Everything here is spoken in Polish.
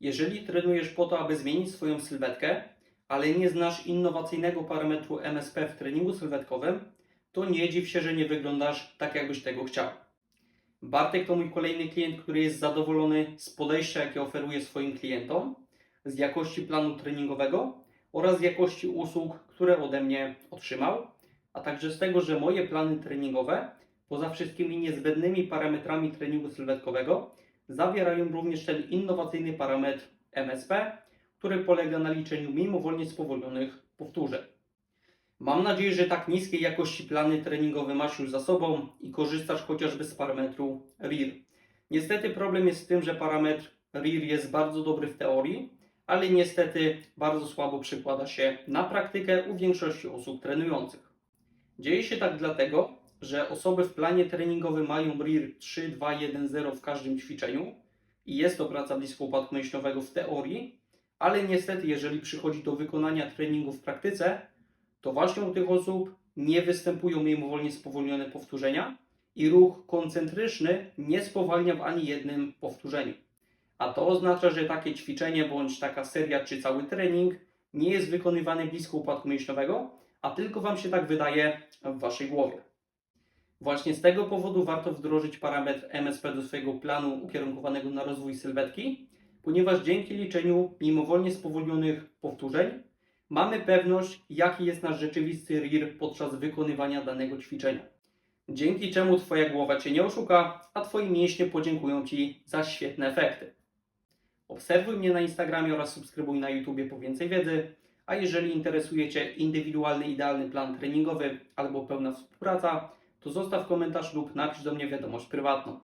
Jeżeli trenujesz po to, aby zmienić swoją sylwetkę, ale nie znasz innowacyjnego parametru MSP w treningu sylwetkowym, to nie dziw się, że nie wyglądasz tak, jakbyś tego chciał. Bartek to mój kolejny klient, który jest zadowolony z podejścia, jakie oferuje swoim klientom, z jakości planu treningowego oraz z jakości usług, które ode mnie otrzymał, a także z tego, że moje plany treningowe, poza wszystkimi niezbędnymi parametrami treningu sylwetkowego, zawierają również ten innowacyjny parametr MSP, który polega na liczeniu mimowolnie spowolnionych powtórzeń. Mam nadzieję, że tak niskiej jakości plany treningowe masz już za sobą i korzystasz chociażby z parametru RIR. Niestety problem jest z tym, że parametr RIR jest bardzo dobry w teorii, ale niestety bardzo słabo przekłada się na praktykę u większości osób trenujących. Dzieje się tak dlatego, że osoby w planie treningowym mają RIR 3, 2, 1, 0 w każdym ćwiczeniu i jest to praca blisko upadku mięśniowego w teorii, ale niestety jeżeli przychodzi do wykonania treningu w praktyce, to właśnie u tych osób nie występują mimowolnie spowolnione powtórzenia i ruch koncentryczny nie spowalnia w ani jednym powtórzeniu. A to oznacza, że takie ćwiczenie bądź taka seria czy cały trening nie jest wykonywany blisko upadku mięśniowego, a tylko Wam się tak wydaje w Waszej głowie. Właśnie z tego powodu warto wdrożyć parametr MSP do swojego planu ukierunkowanego na rozwój sylwetki, ponieważ dzięki liczeniu mimowolnie spowolnionych powtórzeń mamy pewność, jaki jest nasz rzeczywisty RIR podczas wykonywania danego ćwiczenia. Dzięki czemu Twoja głowa Cię nie oszuka, a Twoje mięśnie podziękują Ci za świetne efekty. Obserwuj mnie na Instagramie oraz subskrybuj na YouTubie po więcej wiedzy. A jeżeli interesuje Cię indywidualny, idealny plan treningowy albo pełna współpraca, to zostaw komentarz lub napisz do mnie wiadomość prywatną.